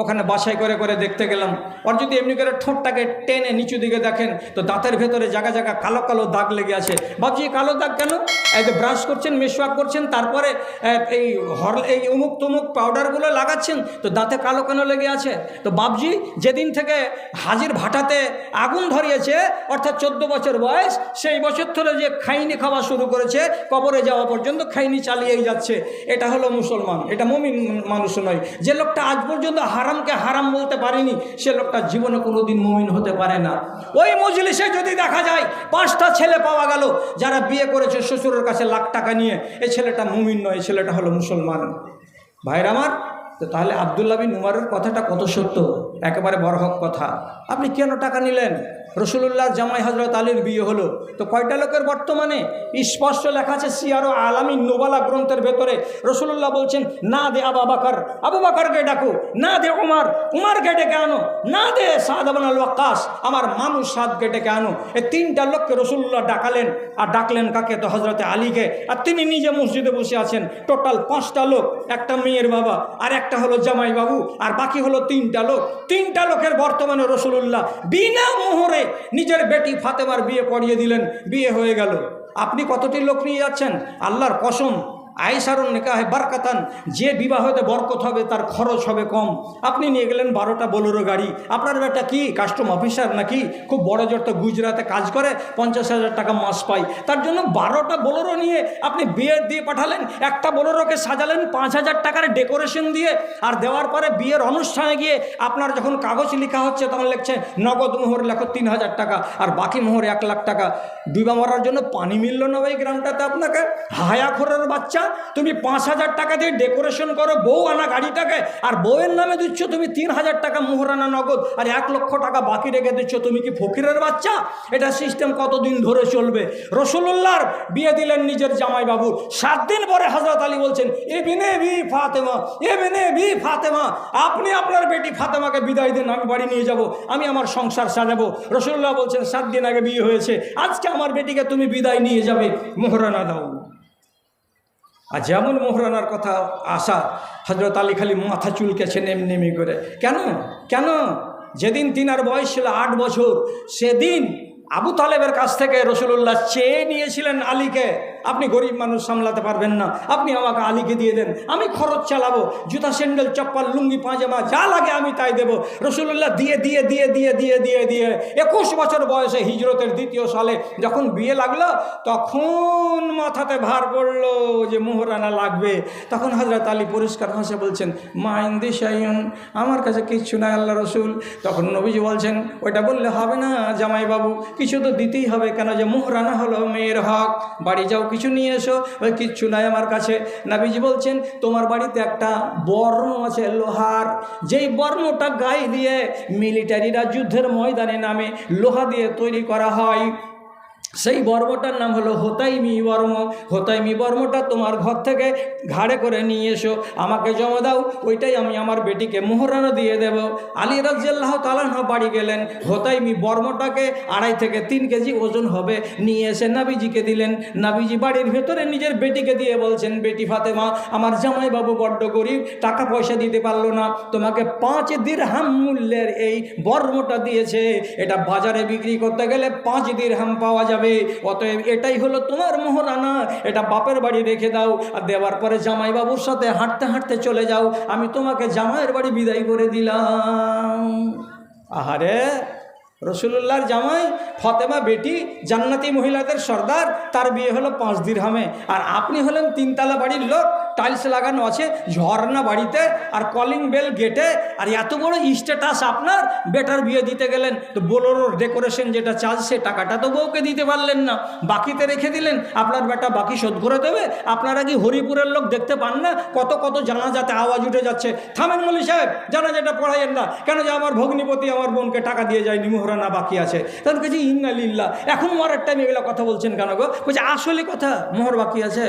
ওখানে বাছাই করে করে দেখতে গেলাম। ওর যদি এমনি করে ঠোঁটটাকে টেনে নিচু দিকে দেখেন, তো দাঁতের ভেতরে জায়গা জায়গা কালো কালো দাগ লেগে আছে। ভাবছি কালো দাগ কেন? এই যে ব্রাশ করছেন, মেশওয়াক করছেন, তারপরে এই হর এই অমুক তমুক পাউডারগুলো লাগাচ্ছেন, তো দাঁতে কালো কেন লেগে আছে? তো বাবজি যেদিন থেকে হাজির ভাটাতে আগুন ধরিয়েছে, অর্থাৎ চোদ্দ বছর বয়স, সেই বছর ধরে যে খাইনি খাওয়া শুরু করেছে, কবরে যাওয়া পর্যন্ত খাইনি চালিয়েই যাচ্ছে। এটা হলো মুসলমান, এটা মমিন মানুষ নয়। যে লোকটা আজ পর্যন্ত হারামকে হারাম বলতে পারেনি, সে লোকটা জীবনে কোনোদিন মমিন হতে পারে না। ওই মজলিসে যদি দেখা যায়, পাঁচটা ছেলে পাওয়া গেল, যারা বিয়ে করেছে শ্বশুরের কাছে লাখ টাকা নিয়ে এই ছেলেটা মমিন নয় ছেলেটা হলো মুসলমান। ভাইর আমার তো তাহলে আবদুল্লা বিন উমারের কথাটা কত সত্য? একেবারে বরহক কথা। আপনি কেন টাকা নিলেন? রসুল্লাহ জামাই হজরত আলীর বিয়ে হলো। তো কয়টা লোকের বর্তমানে? স্পষ্ট লেখা আছে সিয়ারো আলামী নোবালা গ্রন্থের ভেতরে রসুল্লাহ বলছেন, না দে আবা বাকার, আবু বাকারকে ডাকো, না দে উমার, উমারকে ডেকে আনো, না দে সাদ আবান আল ওয়াক্কাস, আমার মানুষ সাদকে ডেকে আনো। এই তিনটা লোককে রসুল্লাহ ডাকালেন। আর ডাকলেন কাকে? তো হজরতে আলীকে। আর তিনি নিজে মসজিদে বসে আছেন। টোটাল পাঁচটা লোক, একটা মেয়ের বাবা আর একটা হলো জামাইবাবু, আর বাকি হলো তিনটা লোক। তিনটা লোকের বর্তমানে রসুলুল্লাহ বিনা মোহরে নিজের বেটি ফাতেমার বিয়ে পড়িয়ে দিলেন, বিয়ে হয়ে গেল। আপনি কতটি লোক নিয়ে যাচ্ছেন? আল্লাহর কসম আয়সারুন নিকাহে বারকাতান, যে বিবাহতে বরকত হবে, তার খরচ হবে কম। আপনি নিয়ে গেলেন বারোটা বোলেরো গাড়ি। আপনার বেটা কি? কাস্টম অফিসার নাকি? খুব বড় জোর তো গুজরাতে কাজ করে, পঞ্চাশ হাজার টাকা মাস পায়। তার জন্য বারোটা বোলেরো নিয়ে আপনি বিয়ে দিয়ে পাঠালেন, একটা বোলেরোকে সাজালেন, পাঁচ হাজার টাকার ডেকোরেশন দিয়ে, আর দেওয়ার পরে বিয়ের অনুষ্ঠানে গিয়ে আপনার যখন কাগজ লেখা হচ্ছে, তখন লিখছে, নগদ মোহর লেখো তিন হাজার টাকা, আর বাকি মোহর এক লাখ টাকা। ডুবা মরার জন্য পানি মিলল না ওই গ্রামটাতে আপনাকে। হায়াখোরের বাচ্চা তুমি পাঁচ হাজার টাকা দিয়ে ডেকোরেশন করো, বউ আনা গাড়িটাকে, আর বউয়ের নামে দিচ্ছ তুমি তিন হাজার টাকা মোহরানা নগদ, আর এক লক্ষ টাকা বাকি রেখে দিচ্ছ তুমি কি ফকিরের বাচ্চা? এটা সিস্টেম কতদিন ধরে চলবে? রসুল্লাহর বিয়ে দিলেন নিজের জামাই বাবু সাত দিন পরে হজরত আলী বলছেন এ বিনে বি ফাতেমা এ বিনে বি ফাতেমা, আপনি আপনার বেটি ফাতেমাকে বিদায় দিন, আমি বাড়ি নিয়ে যাব, আমি আমার সংসার সাজাবো। রসুল্লাহ বলছেন সাত দিন আগে বিয়ে হয়েছে, আজকে আমার বেটিকে তুমি বিদায় নিয়ে যাবে, মোহরানা দাও। আর যেমন মোহরানার কথা আসা হজরত আলী খালি মাথা চুলকেছেন নেমি করে। কেন? কেন? যেদিন তিনার বয়স ছিল আট বছর, সেদিন আবু তালেবের কাছ থেকে রসুল্লাহ চেয়ে নিয়েছিলেন আলীকে। আপনি গরিব মানুষ সামলাতে পারবেন না। আপনি আমাকে আলীকে দিয়ে দেন, আমি খরচ চালাবো, জুতা, স্যান্ডেল, চপ্পল, লুঙ্গি, পাজামা, যা লাগে আমি তাই দেবো। রসুল্লাহ দিয়ে দিয়ে দিয়ে দিয়ে দিয়ে দিয়ে দিয়ে একুশ বছর বয়সে হিজরতের দ্বিতীয় সালে যখন বিয়ে লাগল, তখন মাথাতে ভার পড়ল যে মোহরানা লাগবে। তখন হজরত আলী পরিষ্কার ভাষা বলছেন, মা ইন্দি সাইন আমার কাছে কিচ্ছু নাই আল্লাহ রসুল। তখন নবীজি বলছেন, ওইটা বললে হবে না জামাইবাবু, কিছু তো দিতেই হবে কেন যে মোহরানা হলো মেয়ের হক। বাড়ি যাও কিছু নিয়ে এসো ওই কিচ্ছু নাই আমার কাছে। নাবিজি বলছেন, তোমার বাড়িতে একটা বর্ম আছে, লোহার। যেই বর্মটা গায়ে দিয়ে মিলিটারিরা যুদ্ধের ময়দানে নামে, লোহা দিয়ে তৈরি করা হয়। সেই বর্মটার নাম হলো হোতাইমি বর্ম। হোতাইমি বর্মটা তোমার ঘর থেকে ঘাড়ে করে নিয়ে এসো। আমাকে জমা দাও, ওইটাই আমি আমার বেটিকে মোহরানা দিয়ে দেব। আলী রাজ্লাহ তালাহ বাড়ি গেলেন। হোতাইমি বর্মটাকে আড়াই থেকে তিন কেজি ওজন হবে নিয়ে এসে নাবিজিকে দিলেন। নাবিজি বাড়ির ভেতরে নিজের বেটিকে দিয়ে বলছেন, বেটি ফাতেমা, আমার জামাইবাবু বড্ড গরিব, টাকা পয়সা দিতে পারল না। তোমাকে পাঁচ দিরহাম মূল্যের এই বর্মটা দিয়েছে। এটা বাজারে বিক্রি করতে গেলে পাঁচ দিরহাম পাওয়া যাবে। অতএব এটাই হলো তোমার মোহরানা। এটা বাপের বাড়ি রেখে দাও। আর দেওয়ার পরে জামাইবাবুর সাথে হাঁটতে হাঁটতে চলে যাও। আমি তোমাকে জামাইয়ের বাড়ি বিদায় করে দিলাম। আহারে রসুল্লাহর জামাই, ফতেমা বেটি, জান্নাতি মহিলাদের সর্দার, তার বিয়ে হলো পাঁচ দিরহামে। আর আপনি হলেন তিনতলা বাড়ির লোক। টাইলস লাগানো আছে, ঝর্ণা বাড়িতে আর কলিং বেল গেটে আর এত বড় স্ট্যাটাস আপনার বেটার বিয়ে দিতে গেলেন। তো বোলোরোর ডেকোরেশন যেটা চার্জ সে টাকাটা তো বউকে দিতে পারলেন না। বাকিতে রেখে দিলেন, আপনার বেটা বাকি শোধ করে দেবে। আপনারা কি হরিপুরের লোক দেখতে পান না? কত কত জানাজাতে আওয়াজ উঠে যাচ্ছে। থামেন মলি সাহেব, জানাজাটা পড়াইয়েন না। কেন যে আমার ভগ্নিপতি আমার বোনকে টাকা দিয়ে যায়নি, মোহরানা বাকি আছে। তখন কাছে ইন্না লিল্লা এখন মরার টাইম এগুলো কথা বলছেন কেন গো? বলছে, আসলে কথা, মোহর বাকি আছে।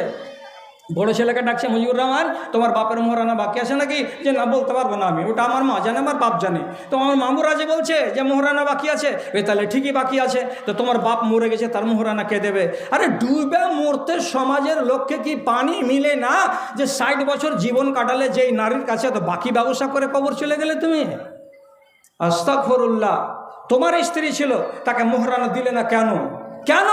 বড় ছেলেকে ডাকছে মুজিবুর রহমান তোমার বাপের মোহরানা বাকি আছে নাকি? যে, না, বলতে পারব না আমি, ওটা আমার মা জানে, আমার বাপ জানে। তো আমার মামুরা যে বলছে যে, মোহরানা বাকি আছে? এ, তাহলে ঠিকই বাকি আছে। তো তোমার বাপ মরে গেছে, তার মোহরানা কে দেবে? আরে, ডুবে মরতে সমাজের লক্ষ্যে কি পানি মিলে না? যে, ষাট বছর জীবন কাটালে যেই নারীর কাছে তো বাকি ব্যবসা করে কবর চলে গেলে তুমি? আস্তাকফরুল্লাহ তোমার স্ত্রী ছিল, তাকে মোহরানা দিলে না কেন? কেন?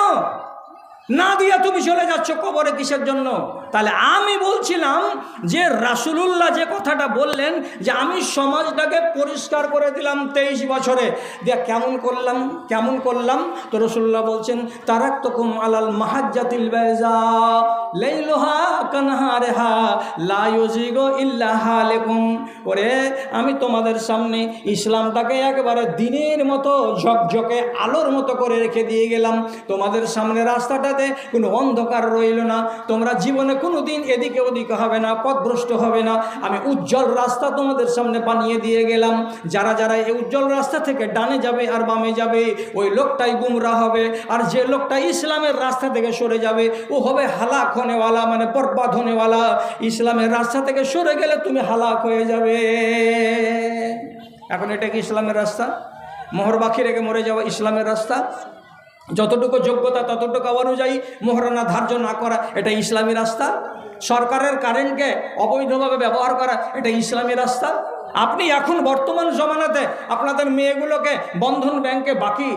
না দিয়া তুমি চলে যাচ্ছ কবরে কিসের জন্য? তাহলে আমি বলছিলাম যে রাসুলুল্লাহ যে কথাটা বললেন যে আমি সমাজটাকে পরিষ্কার করে দিলাম তেইশ বছরে। দিয়া কেমন করলাম কেমন করলাম? তো রসুল্লাহ বলছেন তারাক তকুম আলাল মাহাজ্জাতিল বেজা কানহা ইল্লাহা ওরে, আমি তোমাদের সামনে ইসলামটাকে একেবারে দিনের মতো ঝকঝকে আলোর মতো করে রেখে দিয়ে গেলাম। তোমাদের সামনে রাস্তাটাতে কোনো অন্ধকার রইল না। তোমরা জীবনে কোনো দিন এদিকে ওদিকে হবে না, পথভ্রষ্ট হবে না। আমি উজ্জ্বল রাস্তা তোমাদের সামনে বানিয়ে দিয়ে গেলাম। যারা যারা এই উজ্জ্বল রাস্তা থেকে ডানে যাবে আর বামে যাবে, ওই লোকটাই গুমরা হবে। আর যে লোকটা ইসলামের রাস্তা থেকে সরে যাবে, ও হবে হালাক হনেওয়ালা মানে বরবাদ হনেওয়ালা ইসলামের রাস্তা থেকে সরে গেলে তুমি হালাক হয়ে যাবে। এখন এটা কি ইসলামের রাস্তা? মোহর বাকি রেখে মরে যাওয়া ইসলামের রাস্তা? যতটুকু যোগ্যতা ততটুকু অনুযায়ী মোহরানা ধার্য না করা, এটা ইসলামী রাস্তা। সরকারের কারেন্টকে অবৈধভাবে ব্যবহার করা, এটা ইসলামী রাস্তা। আপনি এখন বর্তমান জমানাতে আপনাদের মেয়েগুলোকে বন্ধন ব্যাংকে বাকি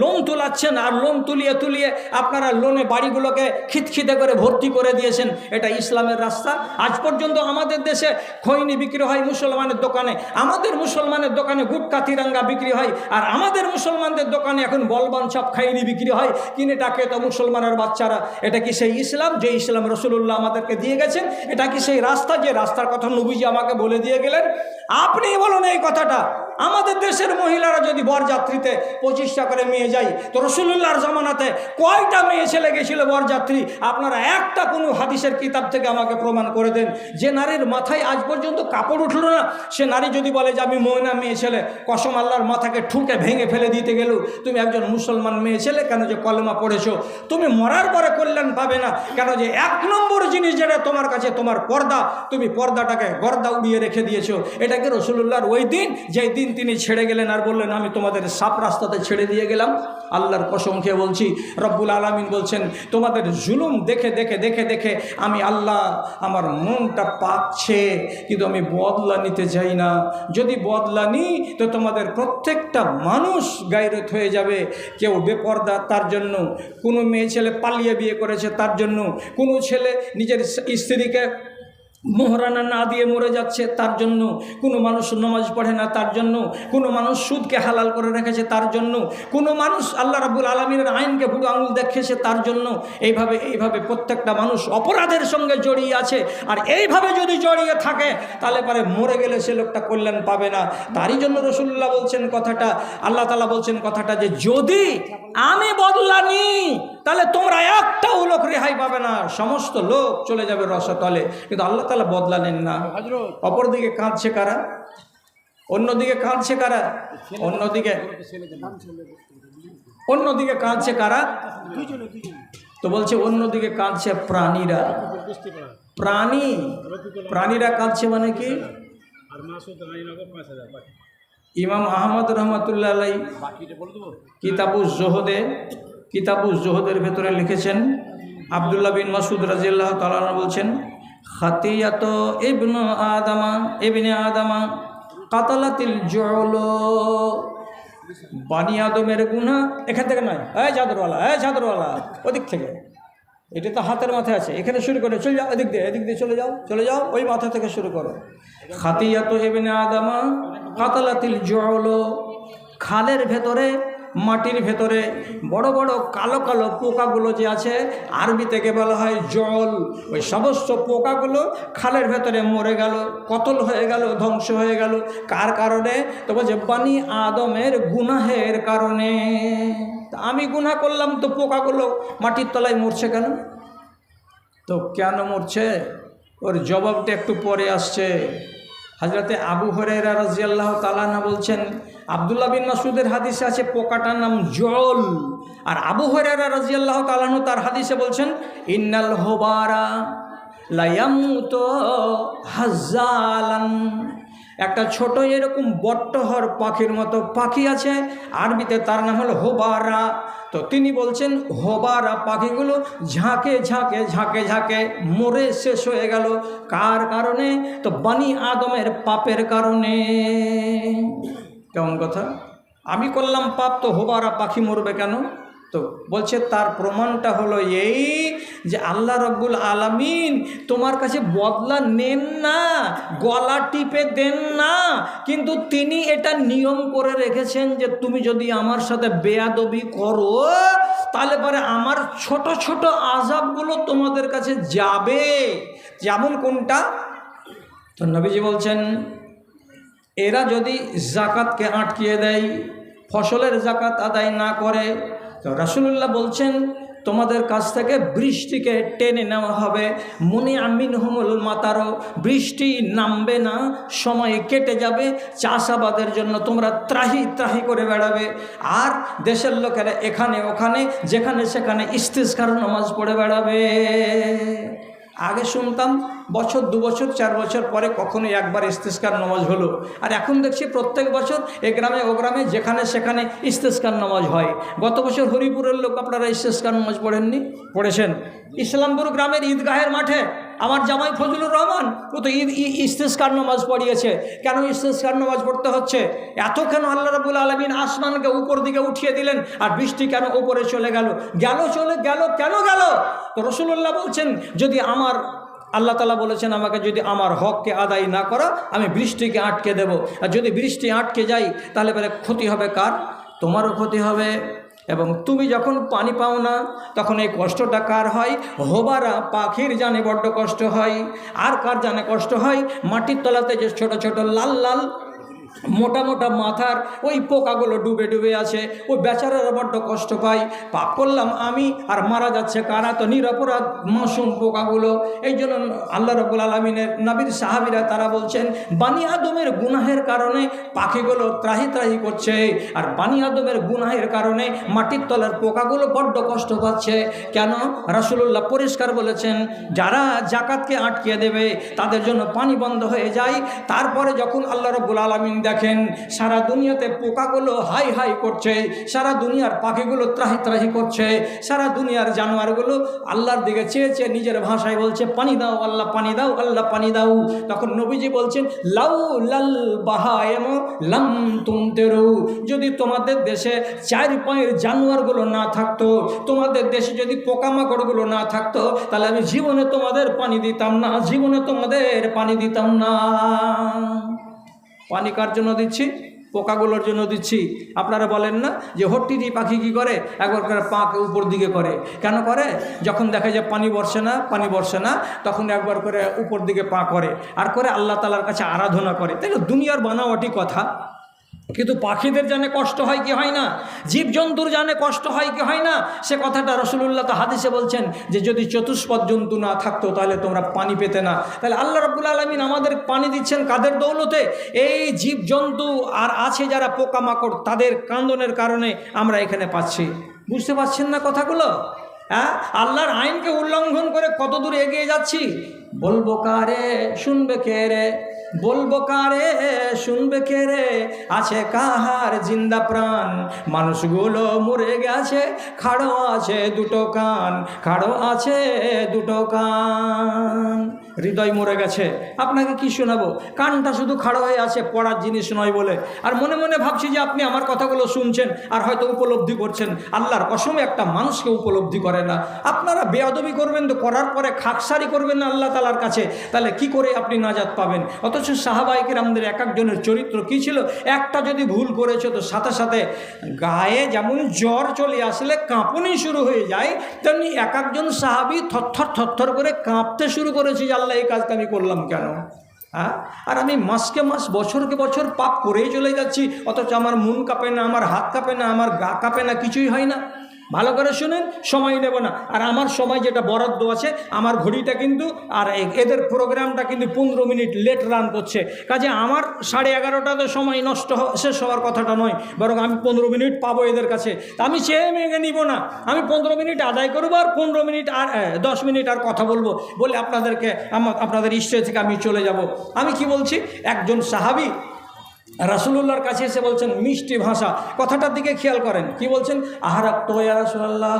লোন তোলাচ্ছেন আর লোন তুলিয়ে তুলিয়ে আপনারা লোনে বাড়িগুলোকে খিতখিতে করে ভর্তি করে দিয়েছেন। এটা ইসলামের রাস্তা। আজ পর্যন্ত আমাদের দেশে খৈনি বিক্রি হয় মুসলমানের দোকানে। আমাদের মুসলমানের দোকানে গুটকা তিরঙ্গা বিক্রি হয় আর আমাদের মুসলমানদের দোকানে এখন বলবান সব খাইনি বিক্রি হয়। কিনে টাকে তো মুসলমানের বাচ্চারা। এটা কি সেই ইসলাম? যে ইসলাম রসুল্লাহ আমাদেরকে দিয়ে গেছেন, এটা কি সেই রাস্তা? যে রাস্তার কথা নবীজি আমাকে বলে দিয়ে গেলেন আপনি বলুন এই কথাটা। আমাদের দেশের মহিলারা যদি বরযাত্রীতে পঁচিশটা করে মেয়ে যায়, তো রসুল্লাহর জমানাতে কয়টা মেয়ে ছেলে গেছিল বরযাত্রী? আপনারা একটা কোনো হাদিসের কিতাব থেকে আমাকে প্রমাণ করে দেন। যে নারীর মাথায় আজ পর্যন্ত কাপড় উঠল না, সে নারী যদি বলে যে আমি ময়না মেয়ে ছেলে, কসম আল্লাহর মাথাকে ঠুকে ভেঙে ফেলে দিতে গেল, তুমি একজন মুসলমান মেয়ে ছেলে, কেন যে কলমা পড়েছো? তুমি মরার পরে কল্যাণ পাবে না, কেন যে এক নম্বর জিনিস যেটা তোমার কাছে, তোমার পর্দা, তুমি পর্দাটাকে গর্দা উড়িয়ে রেখে দিয়েছ। এটাকে রসুল্লাহর ওই দিন? যেই দিন তিনি ছেড়ে গেলেন আর বললেন, আমি তোমাদের সাপ রাস্তাতে ছেড়ে দিয়ে গেলাম। আল্লাহর কসম খেয়ে বলছি, রব্বুল আলমিন বলছেন, তোমাদের জুলুম দেখে দেখে দেখে দেখে আমি আল্লাহ, আমার মনটা পাচ্ছে, কিন্তু আমি বদলা নিতে চাই না। যদি বদলা নিই, তো তোমাদের প্রত্যেকটা মানুষ গাইরত হয়ে যাবে। কেউ বেপর্দা, তার জন্য কোনো মেয়ে ছেলে পালিয়ে বিয়ে করেছে, তার জন্য কোনো ছেলে নিজের স্ত্রীকে মোহরানা না দিয়ে মরে যাচ্ছে, তার জন্য কোনো মানুষ নমাজ পড়ে না, তার জন্য কোনো মানুষ সুদকে হালাল করে রেখেছে, তার জন্য কোনো মানুষ আল্লাহ রাবুল আলমীর আইনকে বুড়ো আঙুল দেখেছে, তার জন্য এইভাবে এইভাবে প্রত্যেকটা মানুষ অপরাধের সঙ্গে জড়িয়ে আছে। আর এইভাবে যদি জড়িয়ে থাকে, তাহলে পরে মরে গেলে সে লোকটা কল্যাণ পাবে না। তারই জন্য রসুল্লাহ বলছেন কথাটা, আল্লাহ তালা বলছেন কথাটা যে যদি আমি বদলা নিই তাহলে তোমরা একটাও লোক রেহাই পাবে না সমস্ত লোক চলে যাবে রসতলে। কিন্তু আল্লাহ তালা বদলা নেন না। অপরদিকে কাঁদছে কারা? অন্যদিকে কাঁদছে কারা? অন্যদিকে অন্যদিকে কাঁদছে কারা? তো বলছে অন্যদিকে কাঁদছে প্রাণীরা। প্রাণী। প্রাণীরা কাঁদছে মানে কি? ইমাম আহমদ রহমতুল্লাহ কিতাবুজ জোহদে কিতাবুজ জোহদের ভেতরে লিখেছেন আবদুল্লাহ বিন মাসুদ রাজিয়াল্লাহ তালানা বলছেন, খাতিয়াত ইবন আদামা, ইবনে আদামা কাতালাতিল জল। বানি আদমের গুণা এখান থেকে নয়। এই চাদরওয়ালা এই চাদরওয়ালা ওদিক থেকে। এটা তো হাতের মাথায় আছে। এখানে শুরু করে, চলে যাও, এদিক দিয়ে এদিক দিয়ে চলে যাও চলে যাও, ওই মাথা থেকে শুরু করো। খাতিয়াত ইবনে আদামা কাতালাতিল জল। খালের ভেতরে মাটির ভেতরে বড় বড় কালো কালো পোকাগুলো যে আছে আরবি থেকে বলা হয় জল, ওই সমস্ত পোকাগুলো খালের ভেতরে মরে গেল, কতল হয়ে গেল, ধ্বংস হয়ে গেল। কার কারণে? তো বলছে, বানি আদমের গুনাহের কারণে। তা আমি গুনাহ করলাম, তো পোকাগুলো মাটির তলায় মরছে কেন? তো কেন মরছে? ওর জবাবটা একটু পরে আসছে। হাজরাতে আবু হরেরা রাজিয়াল্লাহ তালানা বলছেন, আবদুল্লাহ বিন মাসুদের হাদিসে আছে পোকাটার নাম জল। আর আবু হরেরা রাজিয়াল্লাহ তালানু তার হাদিসে বলছেন, ইন্নাল হোবারা লায়ামুত হাজালান একটা ছোট এরকম বট্টহর পাখির মতো পাখি আছে, আরবিতে তার নাম হলো হোবারা। তো তিনি বলছেন, হোবারা পাখিগুলো ঝাঁকে ঝাঁকে ঝাঁকে ঝাঁকে মরে শেষ হয়ে গেল। কার কারণে? তো বানি আদমের পাপের কারণে। কেমন কথা? আমি করলাম পাপ, তো হোবারা পাখি মরবে কেন? তো বলছে, তার প্রমাণটা হলো এই যে আল্লাহ রব্বুল আলামিন তোমার কাছে বদলা নেন না, গলা টিপে দেন না, কিন্তু তিনি এটা নিয়ম করে রেখেছেন যে তুমি যদি আমার সাথে বেয়াদবি করো, তাহলে পরে আমার ছোট ছোট আজাবগুলো তোমাদের কাছে যাবে। যেমন কোনটা? তো নবীজি বলছেন, এরা যদি জাকাতকে আটকিয়ে দেয়, ফসলের জাকাত আদায় না করে তো রাসুলুল্লাহ বলছেন, তোমাদের কাছ থেকে বৃষ্টিকে টেনে নেওয়া হবে। মনে আমিন হুমুল মাতারও বৃষ্টি নামবে না, সময় কেটে যাবে। চাষাবাদের জন্য তোমরা ত্রাহি ত্রাহি করে বেড়াবে। আর দেশের লোকেরা এখানে ওখানে, যেখানে সেখানে ইস্তিস্কার নামাজ পড়ে বেড়াবে। আগে শুনতাম, বছর, দু বছর, চার বছর পরে কখনো একবার ইস্তেস্কার নামাজ হলো। আর এখন দেখছি প্রত্যেক বছর এ গ্রামে, ও গ্রামে, যেখানে সেখানে ইস্তেস্কার নামাজ হয়। গত বছর হরিপুরের লোক আপনারা ইস্তেস্কার নামাজ পড়েননি? পড়েছেন। ইসলামপুর গ্রামের ঈদগাহের মাঠে আমার জামাই ফজলুর রহমান ও তো ঈদ ই- ইস্তেস্কার নামাজ পড়িয়েছে। কেন ইস্তেস্কার নামাজ পড়তে হচ্ছে? এত কেন আল্লাহ রাবুল আলমিন আসমানকে উপর দিকে উঠিয়ে দিলেন আর বৃষ্টি কেন উপরে চলে গেল? গেল চলে গেল, কেন গেল? তো রসুল্লাহ বলছেন, যদি আমার আল্লাহ তালা বলেছেন আমাকে যদি আমার হককে আদায় না করা, আমি বৃষ্টিকে আটকে দেব। আর যদি বৃষ্টি আটকে যাই তাহলে পরে ক্ষতি হবে কার? তোমারও ক্ষতি হবে। এবং তুমি যখন পানি পাও না, তখন এই কষ্টটা কার হয়? হোবারা পাখির জানে বড্ড কষ্ট হয়। আর কার জানে কষ্ট হয়? মাটির তলাতে যে ছোট ছোট লাল লাল মোটা মোটা মাথার ওই পোকাগুলো ডুবে ডুবে আছে, ওই বেচারারা বড্ড কষ্ট পায়। পাপ করলাম আমি, আর মারা যাচ্ছে কারা? তো নিরপরাধ মাসুম পোকাগুলো। এই জন্য আল্লাহ রবুল আলমিনের নবীর সাহাবিরা তারা বলছেন, বানি আদমের গুনাহের কারণে পাখিগুলো ত্রাহি ত্রাহি করছে। আর বানি আদমের গুনাহের কারণে মাটির তলার পোকাগুলো বড্ড কষ্ট পাচ্ছে। কেন? রাসুলুল্লাহ পরিষ্কার বলেছেন, যারা জাকাতকে আটকিয়ে দেবে, তাদের জন্য পানি বন্ধ হয়ে যায়। তারপরে যখন আল্লাহ রব্বুল আলমিন দেখেন, সারা দুনিয়াতে পোকাগুলো হাই হাই করছে, সারা দুনিয়ার পাখিগুলো ত্রাহি ত্রাহি করছে, সারা দুনিয়ার জানোয়ারগুলো আল্লাহর দিকে চেয়ে চেয়ে নিজের ভাষায় বলছে, পানি দাও আল্লাহ, পানি দাও আল্লাহ, পানি দাও। তখন নবীজি বলছেন লাউ লাল বাহায়ম লাম তুমতেরু। যদি তোমাদের দেশে চার পায়ের জানোয়ারগুলো না থাকতো, তোমাদের দেশে যদি পোকামাকড়গুলো না থাকতো, তাহলে আমি জীবনে তোমাদের পানি দিতাম না, জীবনে তোমাদের পানি দিতাম না। পানি কার জন্য দিচ্ছি? পোকাগুলোর জন্য দিচ্ছি। আপনারা বলেন না যে হট্টিটি পাখি কী করে? একবার করে পাঁক উপর দিকে করে। কেন করে? যখন দেখে যে পানি বর্ষে না, পানি বর্ষে না, তখন একবার করে উপর দিকে পা করে। আর করে আল্লাহ তালার কাছে আরাধনা করে। তাই না দুনিয়ার বানাওয়াটি কথা। কিন্তু পাখিদের জানে কষ্ট হয় কি হয় না? জীবজন্তুর জানে কষ্ট হয় কি হয় না? সে কথাটা রসুল্লাহ তো হাদিসে বলছেন যে যদি চতুষ্পদ জন্তু না থাকতো তাহলে তোমরা পানি পেতে না। তাহলে আল্লাহ রব্বুল আলমিন আমাদের পানি দিচ্ছেন কাদের দৌলতে? এই জীবজন্তু আর আছে যারা পোকামাকড়, তাদের কান্দনের কারণে আমরা এখানে পাচ্ছি। বুঝতে পারছেন না কথাগুলো? হ্যাঁ আল্লাহর আইনকে উল্লঙ্ঘন করে কত দূর এগিয়ে যাচ্ছি? বলব কারে? শুনবে কে রে? বলব কারে? শুনবে কে রে? আছে কাহার জিন্দা প্রাণ? মানুষগুলো মরে গেছে, খাড়ো আছে দুটো কান, খাড়ো আছে দুটো কান। হৃদয় মরে গেছে, আপনাকে কি শোনাবো? কানটা শুধু খাড়ো হয়ে আছে, পড়ার জিনিস নয় বলে। আর মনে মনে ভাবছি যে আপনি আমার কথাগুলো শুনছেন আর হয়তো উপলব্ধি করছেন। আল্লাহর কসম, একটা মানুষকে উপলব্ধি করে না। আপনারা বেয়াদবি করবেন তো করার পরে খাকসারি করবেন না আল্লাহ তালার কাছে। তাহলে কি করে আপনি নাজাত পাবেন? অথচ সাহাবাহিকের আমাদের এক একজনের চরিত্র কি ছিল? একটা যদি ভুল করেছে, তো সাথে সাথে গায়ে যেমন জ্বর চলে আসলে কাঁপুনি শুরু হয়ে যায়, তেমনি এক একজন সাহাবি থরথর থরথর করে কাঁপতে শুরু করেছে যে, আল্লাহ, এই কাজটা আমি করলাম কেন? হ্যাঁ? আর আমি মাসকে মাস, বছরকে বছর পাপ করেই চলে যাচ্ছি, অথচ আমার মন কাঁপে না, আমার হাত কাঁপে না, আমার গা কাঁপে না, কিছুই হয় না। ভালো করে শুনেন, সময় নেব না। আর আমার সময় যেটা বরাদ্দ আছে, আমার ঘড়িটা কিন্তু, আর এদের প্রোগ্রামটা কিন্তু পনেরো মিনিট লেট রান করছে। কাজে আমার সাড়ে এগারোটাতে সময় নষ্ট শেষ হওয়ার কথাটা নয়, বরং আমি পনেরো মিনিট পাবো এদের কাছে। তা আমি চেয়ে মেঘে নিব না। আমি পনেরো মিনিট আদায় করব আর পনেরো মিনিট আর দশ মিনিট আর কথা বলব, বলে আপনাদেরকে আমার আপনাদের ইস্টে থেকে আমি চলে যাব। আমি কি বলছি? একজন সাহাবি রাসুলুল্লাহর কাছে এসে বলছেন, মিষ্টি ভাষা, কথাটার দিকে খেয়াল করেন। কি বলছেন? আহারাক্ত তো রাসুল্লাহ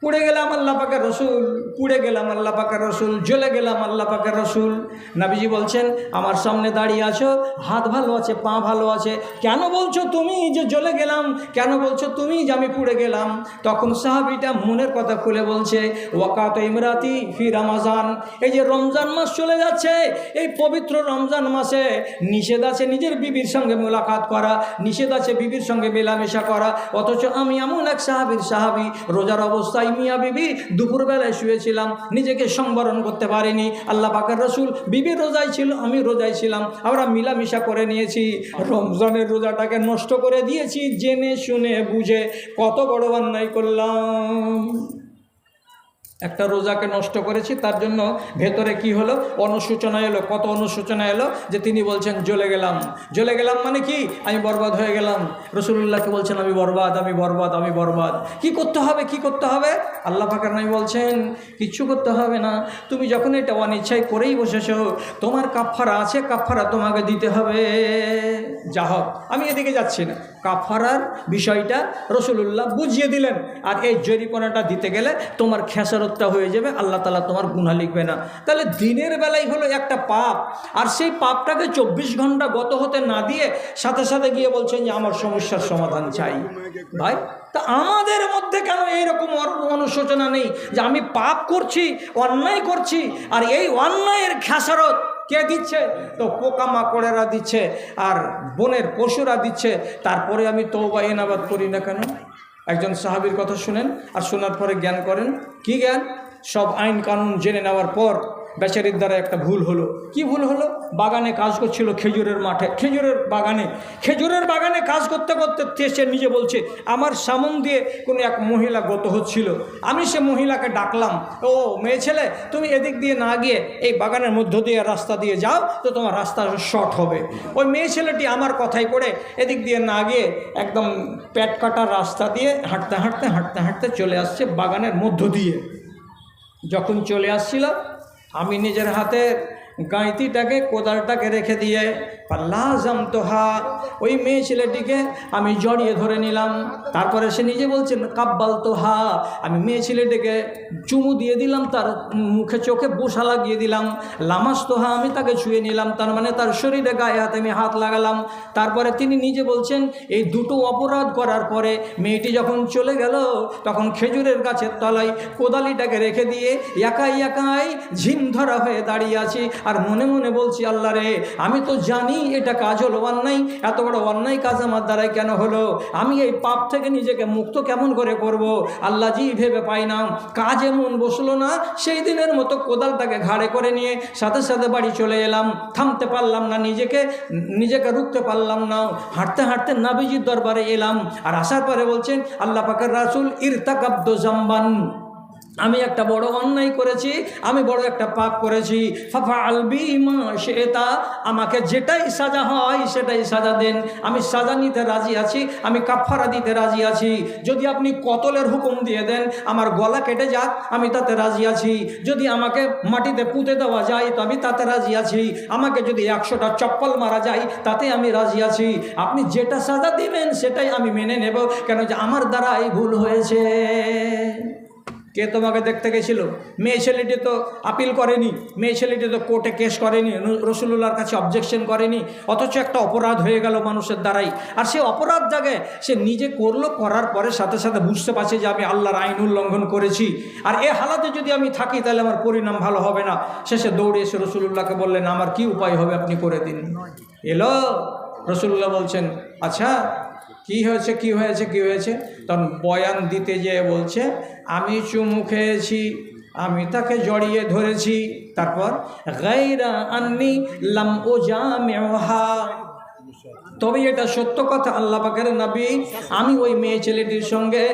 পুড়ে গেলাম আল্লাহ পাকে রসুল পুড়ে গেলাম আল্লাহ পাকের রসুল, জ্বলে গেলাম আল্লাহ পাকের রসুল। নাবিজি বলছেন, আমার সামনে দাঁড়িয়ে আছো, হাত ভালো আছে, পা ভালো আছে। কেন বলছো তুমি যে জ্বলে গেলাম? কেন বলছো তুমি যে আমি পুড়ে গেলাম? তখন সাহাবিটা মনের কথা খুলে বলছে, ওয়াকাত ইমরাতি ফি রামাজান। এই যে রমজান মাস চলে যাচ্ছে, এই পবিত্র রমজান মাসে নিষেধ আছে নিজের বিবির সঙ্গে মোলাকাত করা, নিষেধ আছে বিবির সঙ্গে মেলামেশা করা। অথচ আমি এমন এক সাহাবির সাহাবি, রোজার অবস্থায় মিয়া বিবি দুপুরবেলায় শুয়েছিলাম নিজেকে সংবরণ করতে পারিনি। আল্লাহ পাকের রসুল বিবি রোজায় ছিল, আমি রোজায় ছিলাম। আমরা মিলামিশা করে নিয়েছি। রমজানের রোজাটাকে নষ্ট করে দিয়েছি, জেনে শুনে বুঝে কত বড় অন্যায় করলাম। একটা রোজাকে নষ্ট করেছি, তার জন্য ভেতরে কি হলো? অনুসূচনা এলো। কত অনুসূচনা এলো? যে তিনি বলছেন, জ্বলে গেলাম। জ্বলে গেলাম মানে কি? আমি বরবাদ হয়ে গেলাম। রসুল্লাহকে বলছেন, আমি বরবাদ আমি বরবাদ আমি বরবাদ। কি করতে হবে? কি করতে হবে? আল্লাহ পাকার নাই বলছেন কিচ্ছু করতে হবে না। তুমি যখন এটা অনিচ্ছায় করেই বসেছ, তোমার কাফারা আছে কাফারা তোমাকে দিতে হবে। যা হোক, আমি এদিকে যাচ্ছি না। কাফারার বিষয়টা রসুল্লাহ বুঝিয়ে দিলেন। আর এই জরিপনাটা দিতে গেলে তোমার খেসারতটা হয়ে যাবে, আল্লাহ তালা তোমার গুণা লিখবে না। তাহলে দিনের বেলায় হলো একটা পাপ। আর সেই পাপটাকে চব্বিশ ঘণ্টা গত হতে না দিয়ে সাথে সাথে গিয়ে বলছেন যে, আমার সমস্যার সমাধান চাই। ভাই, তা আমাদের মধ্যে কেন এইরকম অনুশোচনা নেই যে, আমি পাপ করছি, অন্যায় করছি, আর এই অন্যায়ের খেসারত কে দিচ্ছে? তো পোকামাকড়েরা দিচ্ছে আর বনের পশুরা দিচ্ছে। তারপরে আমি তৌবা এনাবাদ করি না কেন? একজন সাহাবির কথা শুনেন আর শোনার পরে জ্ঞান করেন। কি জ্ঞান? সব আইন কানুন জেনে নেওয়ার পর বেচারির দ্বারা একটা ভুল হলো। কি ভুল হলো? বাগানে কাজ করছিল খেজুরের মাঠে। খেজুরের বাগানে। খেজুরের বাগানে কাজ করতে করতে সে নিজে বলছে, আমার সামন দিয়ে কোনো এক মহিলা গত হচ্ছিল। আমি সে মহিলাকে ডাকলাম, ও মেয়ে ছেলে, তুমি এদিক দিয়ে না গিয়ে এই বাগানের মধ্য দিয়ে রাস্তা দিয়ে যাও, তো তোমার রাস্তা শর্ট হবে। ওই মেয়ে ছেলেটি আমার কথাই পড়ে এদিক দিয়ে না গিয়ে একদম প্যাট কাটার রাস্তা দিয়ে হাঁটতে হাঁটতে হাঁটতে হাঁটতে চলে আসছে বাগানের মধ্য দিয়ে। যখন চলে আসছিল আমি নিজের হাতে গাঁইতিটাকে কোদালটাকে রেখে দিয়ে পাল্লা জামতোহা ওই মেয়ে ছেলেটিকে আমি জড়িয়ে ধরে নিলাম। তারপরে সে নিজে বলছেন কাব্বাল তোহা আমি মেয়ে ছেলেটিকে চুমু দিয়ে দিলাম, তার মুখে চোখে বসা লাগিয়ে দিলাম। লামাস তোহা আমি তাকে ছুঁয়ে নিলাম, তার মানে তার শরীরে গায়ে হাতে আমি হাত লাগালাম। তারপরে তিনি নিজে বলছেন, এই দুটো অপরাধ করার পরে মেয়েটি যখন চলে গেল, তখন খেজুরের গাছের তলায় কোদালিটাকে রেখে দিয়ে একাই একাই ঝিম ধরা হয়ে দাঁড়িয়ে আছি। আর মনে মনে বলছি, আল্লাহ রে, আমি তো জানি এটা কাজ হলো অন্যায়, এত বড় অন্যায় কাজ আমার দ্বারাই কেন হলো? আমি এই পাপ থেকে নিজেকে মুক্ত কেমন করে করব? আল্লাহ জি ভেবে পাই না। কাজ এমন বসল না, সেই দিনের মতো কোদালটাকে ঘাড়ে করে নিয়ে সাথে সাথে বাড়ি চলে এলাম। থামতে পারলাম না নিজেকে নিজেকে রুখতে পারলাম না। হাঁটতে হাঁটতে নাবিজির দরবারে এলাম। আর আসার পরে বলছেন, আল্লাহ পাকের রাসুল, ইরতাকাব্দ জাম্বান। আমি একটা বড় অন্যায় করেছি, আমি বড় একটা পাপ করেছি। ফাফা আলবি সেটা আমাকে যেটাই সাজা হয় সেটাই সাজা দেন। আমি সাজা নিতে রাজি আছি, আমি কাফারা দিতে রাজি আছি। যদি আপনি কতলের হুকুম দিয়ে দেন, আমার গলা কেটে যাক, আমি তাতে রাজি আছি। যদি আমাকে মাটিতে পুঁতে দেওয়া যায়, তো আমি তাতে রাজি আছি। আমাকে যদি একশোটা চপ্পল মারা যায়, তাতে আমি রাজি আছি। আপনি যেটা সাজা দিবেন, সেটাই আমি মেনে নেব। কেন যে আমার দ্বারা এই ভুল হয়েছে। কে তোমাকে দেখতে গেছিল? মেয়ে ছেলেটি তো আপিল করেনি। মেয়ে ছেলেটি তো কোর্টে কেস করেনি। রসুল্লাহর কাছে অবজেকশন করেনি। অথচ একটা অপরাধ হয়ে গেল মানুষের দ্বারাই। আর সে অপরাধ জায়গায় সে নিজে করল, করার পরে সাথে সাথে বুঝতে পারছে যে আমি আল্লাহর আইন উল্লঙ্ঘন করেছি। আর এ হালাতে যদি আমি থাকি, তাহলে আমার পরিণাম ভালো হবে না। শেষে দৌড়ে এসে রসুল্লাহকে বললেন, আমার কি উপায় হবে আপনি করে দিন? এলো। রসুল্লাহ বলছেন আচ্ছা কি হয়েছে? কি হয়েছে? কি হয়েছে? তখন বয়ান দিতে যেয়ে বলছে, আমি চুমু খেয়েছি, আমি তাকে জড়িয়ে ধরেছি। তারপর গাইরা আন্নি লাম ও তবে এটা সত্য কথা, আল্লাহ পাকের নাবি, আমি ওই মেয়ে ছেলেটির সঙ্গে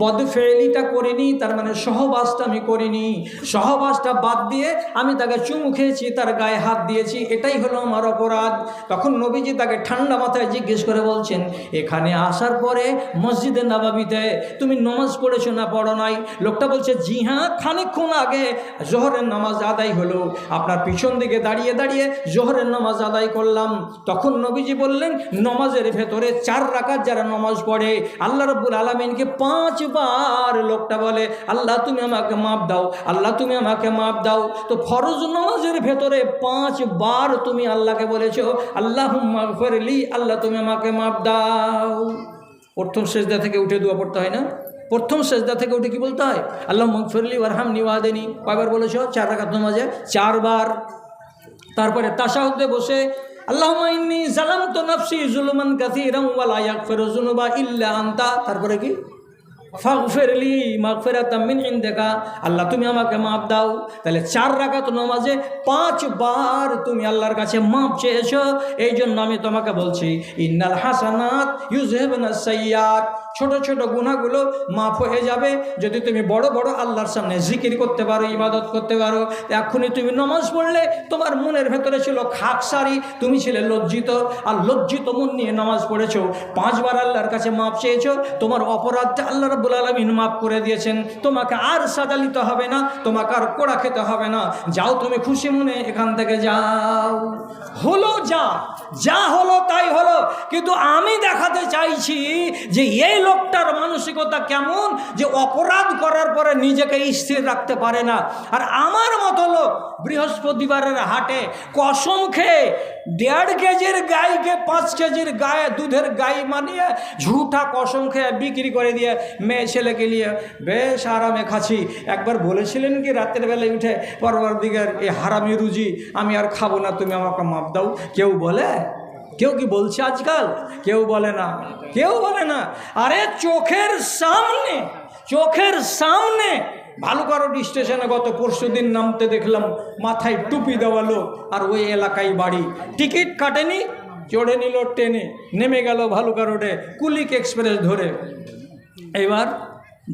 বদফেলিটা করিনি, তার মানে সহবাসটা আমি করিনি। সহবাসটা বাদ দিয়ে আমি তাকে চুমু খেয়েছি, তার গায়ে হাত দিয়েছি, এটাই হলো আমার অপরাধ। তখন নবীজি তাকে ঠান্ডা মাথায় জিজ্ঞেস করে বলছেন, এখানে আসার পরে মসজিদে নবাবিতে তুমি নমাজ পড়েছো না পড়ো নাই? লোকটা বলছে, জি হ্যাঁ খানিকক্ষণ আগে জোহরের নামাজ আদায় হলো। আপনার পিছন দিকে দাঁড়িয়ে দাঁড়িয়ে জোহরের নামাজ আদায় করলাম। তখন নবীজি বললেন, নমাজের ভেতরে চার রাকাত যারা নমাজ পড়ে, আল্লাহ রব্বুল আলমিনকে পাঁচবার লোকটা বলে, আল্লাহ, তুমি আমাকে মাপ দাও, আল্লাহ, তুমি আমাকে মাপ দাও। তো ফরজ নমাজের ভেতরে পাঁচবার তুমি আল্লাহকে বলেছ আল্লাহ ফেরলি আল্লাহ, তুমি আমাকে মাপ দাও। প্রথম সেজদা থেকে উঠে দোয়া পড়তে হয় না? প্রথম সেজদা থেকে উঠে কি বলতে হয়? আল্লাহ মগফরলি ওয়ারহাম নিওয়াদেনি কয়বার বলেছ? চার রাকাত নামাজে চারবার। তারপরে তাসাহুদে বসে আনতা। তারপরে কি? ফাগফিরলি মাগফিরাতাম মিন দেখা আল্লাহ, তুমি আমাকে মাপ দাও। তাহলে চার রাখাত নামাজে পাঁচবার তুমি আল্লাহর কাছে মাপ চেয়েছো। এই জন্য আমি তোমাকে বলছি, ইন্নাল হাসানাত না সাইয়্যাত। ছোট ছোট গুনাহগুলো মাফ হয়ে যাবে। যদি তুমি বড় বড় আল্লাহর সামনে জিকির করতে পারো, ইবাদত করতে পারো এখনই তুমি নমাজ পড়লে তোমার মনের ভেতরে ছিল খাকসারি তুমি ছিলে লজ্জিত। আর লজ্জিত মন নিয়ে নামাজ পড়েছো, পাঁচবার আল্লাহর কাছে মাপ চেয়েছো, তোমার অপরাধটা আল্লাহ রাব্বুল আলামিন মাফ করে দিয়েছেন। তোমাকে আর সাজা নিতে হবে না, তোমাকে আর কোড়া খেতে হবে না। যাও তুমি খুশি মনে এখান থেকে যাও। হলো যা। যা হলো তাই হলো। কিন্তু আমি দেখাতে চাইছি যে এই লোকটার মানসিকতা কেমন যে অপরাধ করার পরে নিজেকে স্থির রাখতে পারে না। আর আমার মতো লোক বৃহস্পতিবারের হাটে কসম খেয়ে দেড় কেজির গাইকে পাঁচ কেজির গায়ে দুধের গাই মানিয়ে ঝুঠা কসম খেয়ে বিক্রি করে দিয়ে মেয়ে ছেলেকে নিয়ে বেশ আরামে খাচ্ছি। একবার বলেছিলেন কি, রাতের বেলায় উঠে পরবার দিকের এই হারামি রুজি আমি আর খাব না, তুমি আমাকে মাপ দাও। কেউ বলে? কেউ কি বলছে আজকাল? কেউ বলে না। কেউ বলে না। আরে চোখের সামনে চোখের সামনে ভালুকারোড স্টেশনে গত পরশু দিন নামতে দেখলাম মাথায় টুপি দেওয়া লোক আর ওই এলাকায় বাড়ি। টিকিট কাটেনি, চড়ে নিল ট্রেনে, নেমে গেল ভালুকা রোডে কুলিক এক্সপ্রেস ধরে। এবার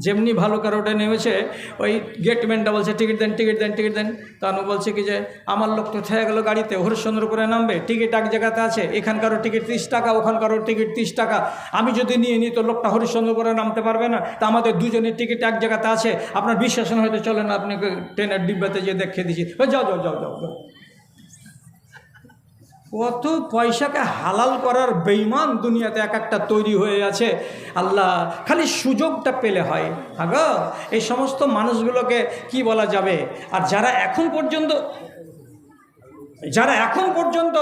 যেমনি ভালুকা রোডে নেমেছে, ওই গেটম্যানটা বলছে, টিকিট দেন টিকিট দেন টিকিট দেন। তানু বলছে কি যে, আমার লোক তো থেয়ে গেলো গাড়িতে হরিশ্চন্দ্রপুরে নামবে, টিকিট এক জায়গাতে আছে, এখানকারও টিকিট তিরিশ টাকা, ওখানকারও টিকিট তিরিশ টাকা। আমি যদি নিয়ে নিই, তো লোকটা হরিশ্চন্দ্রপুরে নামতে পারবে না। তা আমাদের দুজনের টিকিট এক জায়গাতে আছে। আপনার বিশ্বাস না হয়তো চলেন আপনি ট্রেনের ডিব্বাতে যেয়ে দেখে দিচ্ছি যাও যাও যাও যাও যাও। কত পয়সাকে হালাল করার বেইমান দুনিয়াতে এক একটা তৈরি হয়ে আছে। আল্লাহ খালি সুযোগটা পেলে হয়। হাগ এই সমস্ত মানুষগুলোকে কি বলা যাবে? আর যারা এখন পর্যন্ত, যারা এখন পর্যন্ত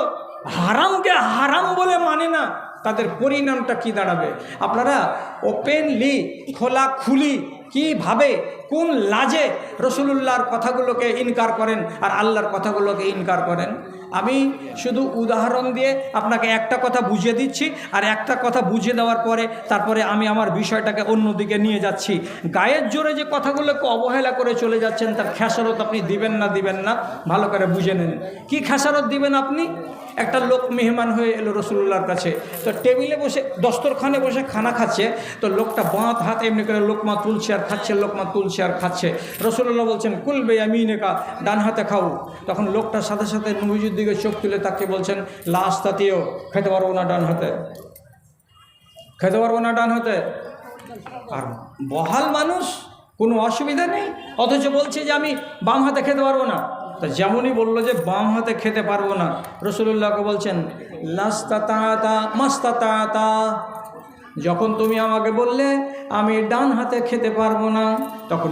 হারামকে হারাম বলে মানে না, তাদের পরিণামটা কি দাঁড়াবে? আপনারা ওপেনলি খোলা খুলি কীভাবে কোন লাজে রসুলুল্লাহর কথাগুলোকে ইনকার করেন আর আল্লাহর কথাগুলোকে ইনকার করেন? আমি শুধু উদাহরণ দিয়ে আপনাকে একটা কথা বুঝিয়ে দিচ্ছি আর একটা কথা বুঝিয়ে দেওয়ার পরে তারপরে আমি আমার বিষয়টাকে অন্যদিকে নিয়ে যাচ্ছি। গায়ের জোরে যে কথাগুলোকে অবহেলা করে চলে যাচ্ছেন, তার খেসারত আপনি দিবেন না দিবেন না? ভালো করে বুঝে নেন। কী খেসারত দিবেন আপনি? একটা লোক মেহমান হয়ে এলো রসুল্লাহর কাছে। তো টেবিলে বসে, দস্তরখানে বসে খানা খাচ্ছে। তো লোকটা বাঁধ হাত এমনি করে লোকমা তুলছে আর খাচ্ছে, লোকমা তুলছে। আর খাচ্ছে। রসুল্লাহ বলছেন কুলবে আমি কা ডান হাতে খাও। তখন লোকটার সাথে সাথে নবীজির দিকে চোখ তুলে তাকে বলছেন লাশ তাতেও খেতে পারব না ডান হাতে। খেতে পারব না ডান হাতে? আর বহাল মানুষ, কোনো অসুবিধা নেই। অথচ বলছে যে, আমি বাম হাতে খেতে পারব না। তা যেমনই বলল যে, বাম হাতে খেতে পারব না। রসুল্লাহকে বলছেন লাস্তা তাতা মাস্তা তাতা যখন তুমি আমাকে বললে আমি ডান হাতে খেতে পারব না তখন